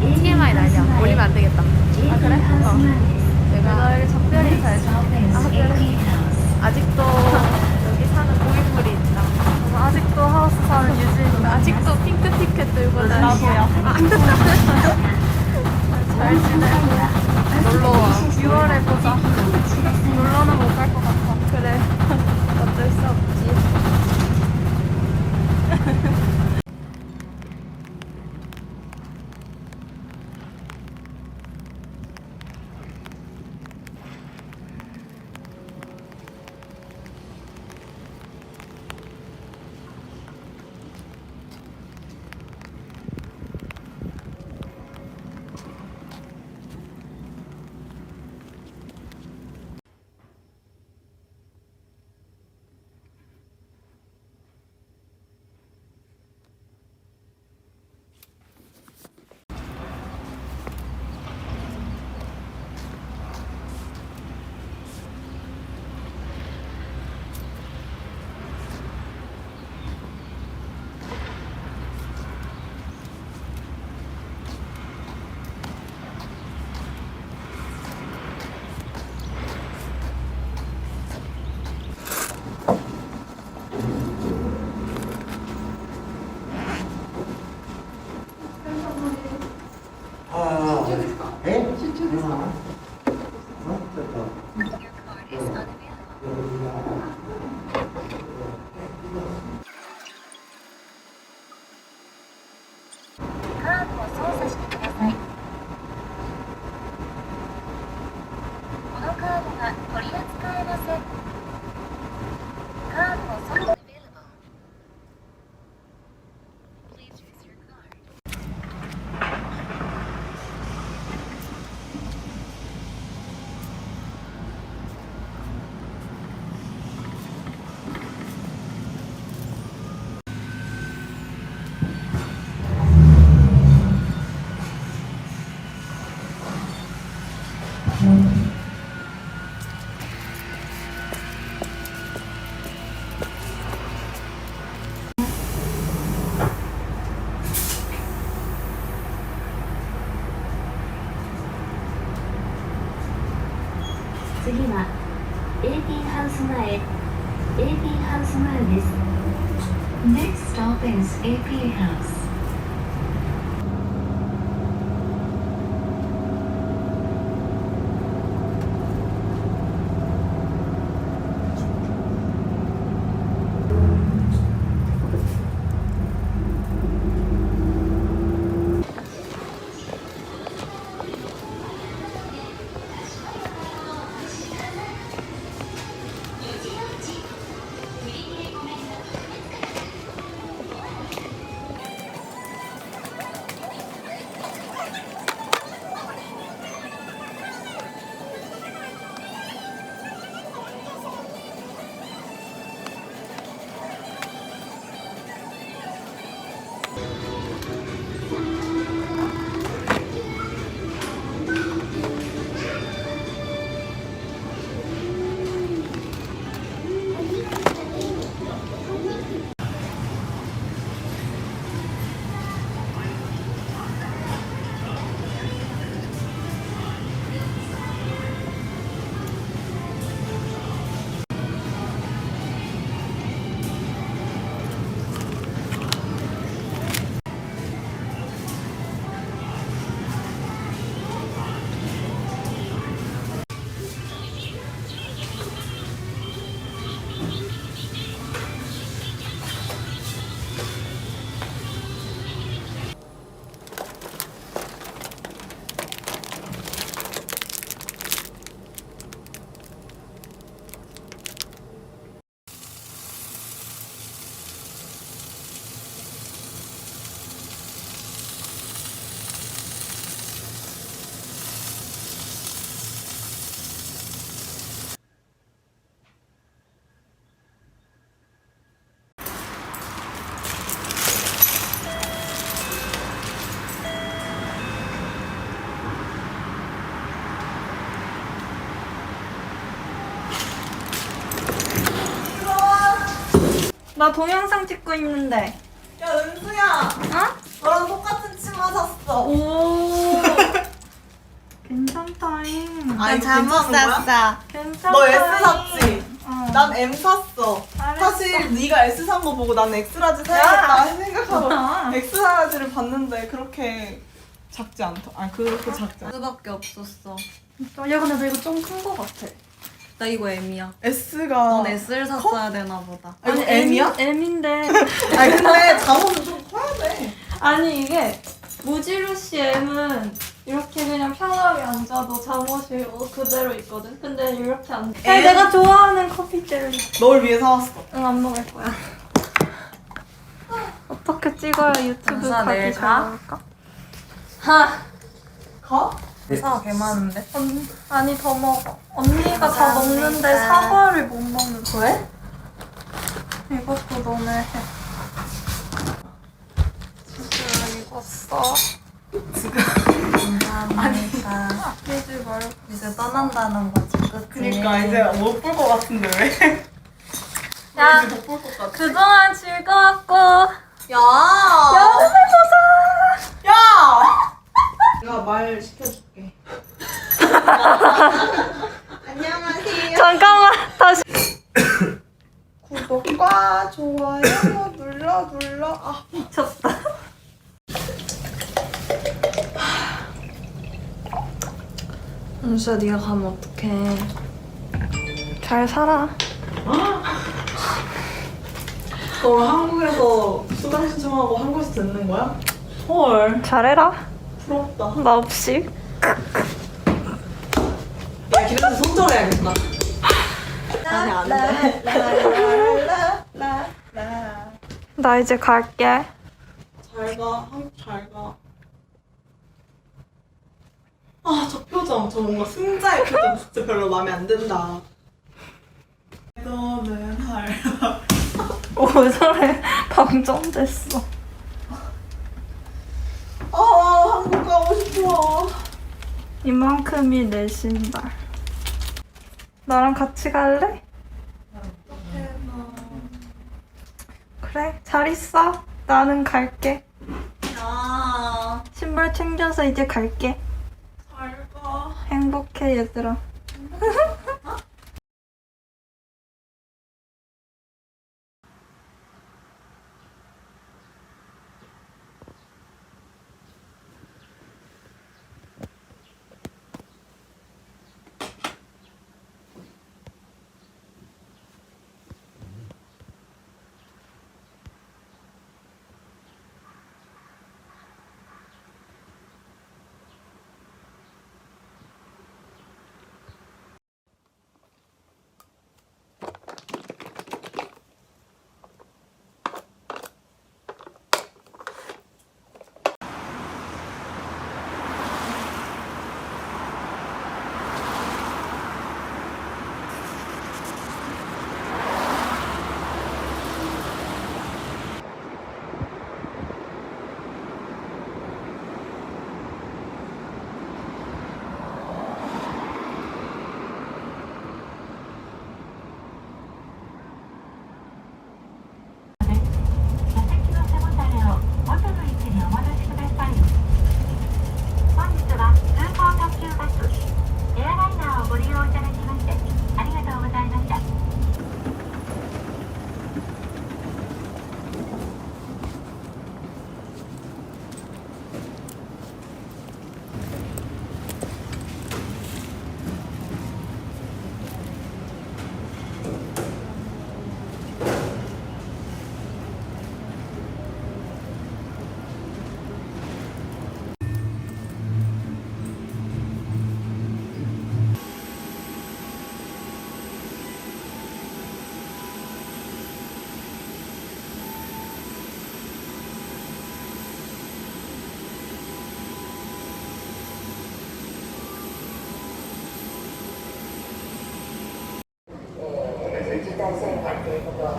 아니 아니야. 올리면 안 되겠다. 아 그래? 어. 내가 나 여기 작별이 잘 줘. 아, 그래? 아직도 여기 사는 고객물이 있다. 나 아직도 하우스 사는 유진이다. 아직도 핑크 티켓 들고 다니. 나도야. 잘 지내고. 놀러 와. 6월에 보자. 놀러는 못 갈 것 같아. 그래. 어쩔 수 없지. A P House. 나 동영상 찍고 있는데. 야 은수야 어? 너랑 똑같은 치마 샀어 오. 아니, 잘못 괜찮은 거야? 샀어. 너 S 샀지? 응. 난 M 샀어. 잘했어. 사실 네가 S 산 거 보고 난 엑스라지 사야겠다 생각하고 엑스라지를 봤는데 그렇게 작지 않다. 아니 그렇게 작지 않아. 수밖에 없었어. 야 근데 나 이거 좀 큰 거 같아. 나 이거 M이야. S가 넌 S를 샀어야 되나 보다. 아니 M이야? M인데 아니 근데 잠옷은 좀 커야 돼. 아니 이게 무지루시 M은 이렇게 그냥 편하게 앉아도 잠옷이 어, 그대로 있거든. 근데 이렇게 안 돼. 아니, M? 내가 좋아하는 커피 젤리. 널 위해 사왔어. 응, 안 먹을 거야. 어떻게 찍어야 유튜브 은사, 각이 내일 잘 가? 나올까? 하! 가? 회사가 개 많은데. 언, 아니 더 먹어. 언니가 다 먹는데 사과를 못 먹는 왜? 이것도 너네 해. 진짜 익었어. 감사합니다. 아끼지 말고. 이제 떠난다는 거지, 그치? 그니까 이제 못 볼 것 같은데 왜? 야, 이제 못볼 것 같아. 그동안 즐거웠고. 야! 야! 내가 말 시켜줄게. 잠깐만, 다시. 구독과 좋아요 눌러 눌러. 아 미쳤다. 은수야, 네가 가면 어떡해. 잘 살아. 너 한국에서 수강 신청하고 한국에서 듣는 거야? 헐 잘해라. 부럽다. 나 없이. 손절해야겠다. 아니 안 돼. 나 이제 갈게. 잘 가. 한국 잘 가. 아, 저 표정. 저 뭔가 승자의 표정 진짜 별로 마음에 안 든다. 너는 할. 오전에 방전됐어. 아, 한국 가고 싶어. 이만큼이 내 신발. 나랑 같이 갈래? 그래, 잘 있어. 나는 갈게. 야, 신발 챙겨서 이제 갈게. 잘 가. 행복해, 얘들아.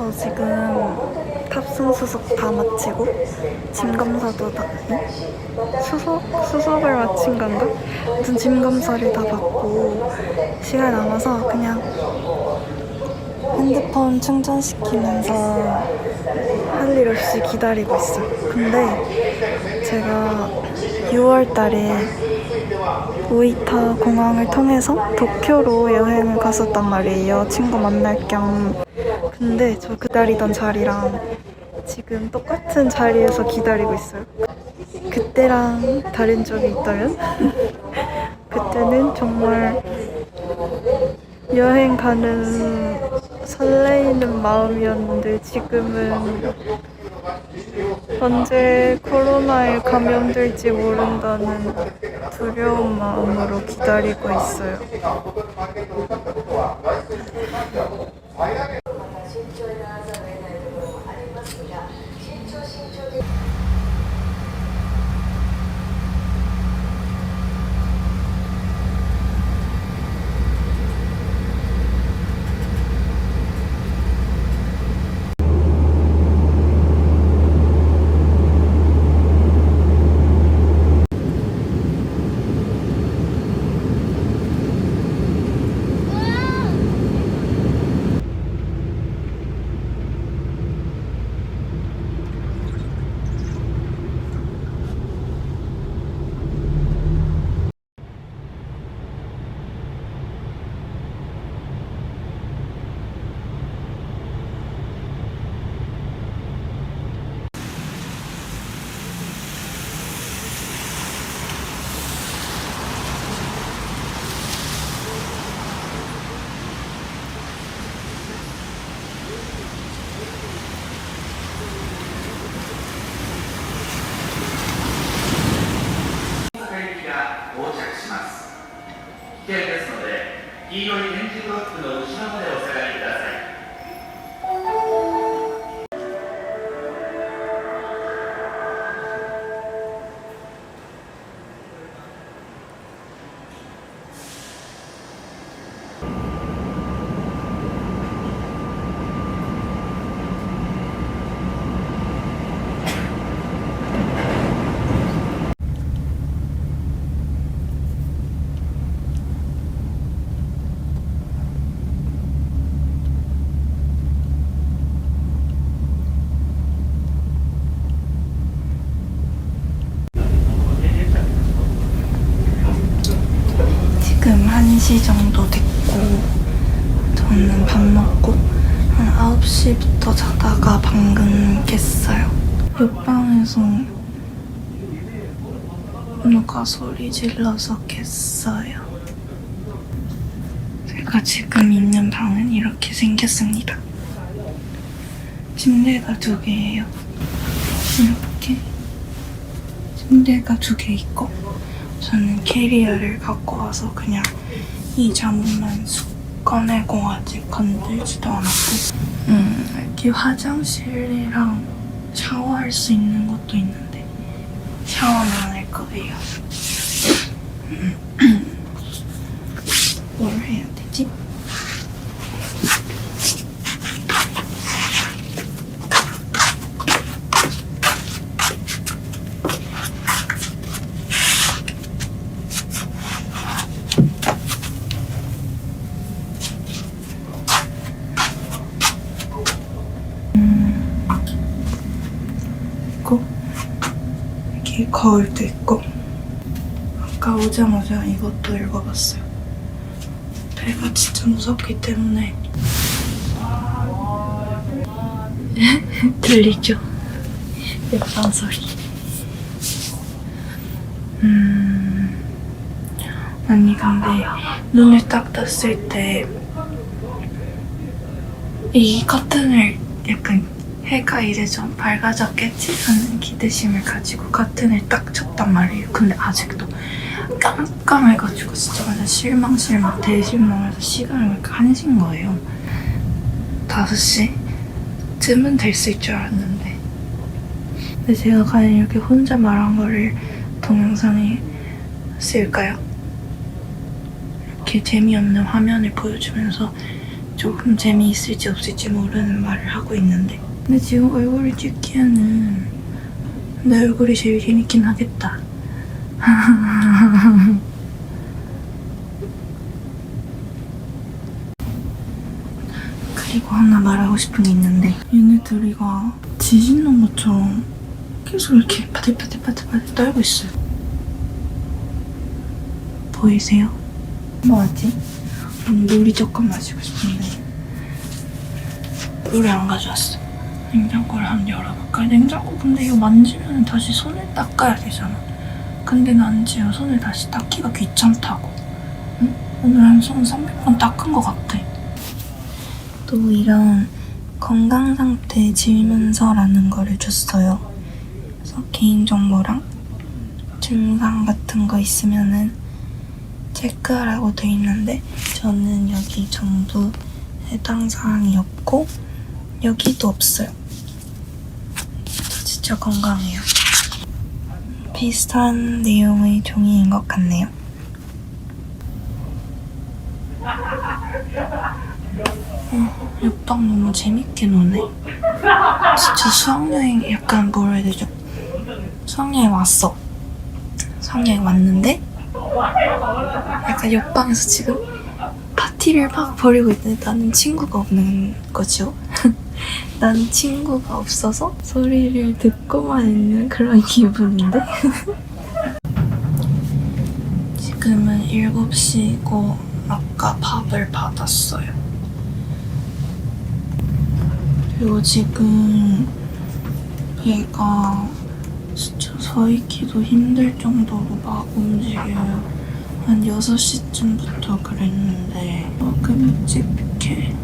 저 지금 탑승 수속 다 마치고 짐 검사도 다 응? 수속 수속을 마친 건가? 무슨 짐 검사를 다 받고 시간 남아서 그냥 핸드폰 충전시키면서 할 일 없이 기다리고 있어. 근데 제가 6월 달에 오이타 공항을 통해서 도쿄로 여행을 갔었단 말이에요. 친구 만날 겸. 근데 저 기다리던 자리랑 지금 똑같은 자리에서 기다리고 있어요. 그때랑 다른 점이 있다면? 그때는 정말 여행 가는 설레이는 마음이었는데 지금은 언제 코로나에 감염될지 모른다는 두려운 마음으로 기다리고 있어요. 1시 정도 됐고 저는 밥 먹고 한 9시부터 자다가 방금 깼어요. 옆방에서 누가 소리 질러서 깼어요. 제가 지금 있는 방은 이렇게 생겼습니다. 침대가 두 개예요. 이렇게 침대가 두 개 있고 저는 캐리어를 갖고 와서 그냥 이 잠옷만 쑥 꺼내고 아직 건들지도 않았고 음, 여기 화장실이랑 샤워할 수 있는 것도 있는데 샤워는 안 할 거예요 뭘 해야 되지? 여기 거울도 있고 아까 오자마자 이것도 읽어봤어요. 배가 진짜 무섭기 때문에. 들리죠? 옆방 소리? 음. 아니 근데 눈을 딱 떴을 때 이 커튼을 약간 해가 이제 좀 밝아졌겠지? 하는 기대심을 가지고 커튼을 딱 쳤단 말이에요. 근데 아직도 깜깜해가지고 진짜 완전 실망 실망 대실망해서 시간을 왜 이렇게 한신 거예요. 5시쯤은 됐을 줄 알았는데 근데 제가 과연 이렇게 혼자 말한 거를 동영상에 쓸까요? 이렇게 재미없는 화면을 보여주면서 조금 재미있을지 없을지 모르는 말을 하고 있는데 근데 지금 얼굴을 찍기에는 내 얼굴이 제일 재밌긴 하겠다 그리고 하나 말하고 싶은 게 있는데 얘네 둘이가 지진 난 것처럼 계속 이렇게 바들바들바들바들 떨고 있어요. 보이세요? 뭐하지? 음, 물이 조금 마시고 싶은데 물을 안 가져왔어. 냉장고를 한번 열어볼까? 냉장고 근데 이거 만지면 다시 손을 닦아야 되잖아. 근데 난 지금 손을 다시 닦기가 귀찮다고. 응? 오늘 한 손 300번 닦은 것 같아. 또 이런 건강 상태 질문서라는 거를 줬어요. 그래서 개인정보랑 증상 같은 거 있으면은 체크하라고 돼 있는데 저는 여기 전부 해당 사항이 없고 여기도 없어요. 진짜 건강해요. 비슷한 내용의 종이인 것 같네요. 어, 옆방 너무 재밌게 노네. 진짜 수학여행 약간 뭐라 해야 되죠? 수학여행 왔어. 수학여행 왔는데 약간 옆방에서 지금 파티를 막 벌이고 있는데 나는 친구가 없는 거죠. 나는 친구가 없어서 소리를 듣고만 있는 그런 기분인데? 지금은 7시고 아까 밥을 받았어요. 그리고 지금 배가 진짜 서 있기도 힘들 정도로 막 움직여요. 한 6시쯤부터 그랬는데 조금 일찍 이렇게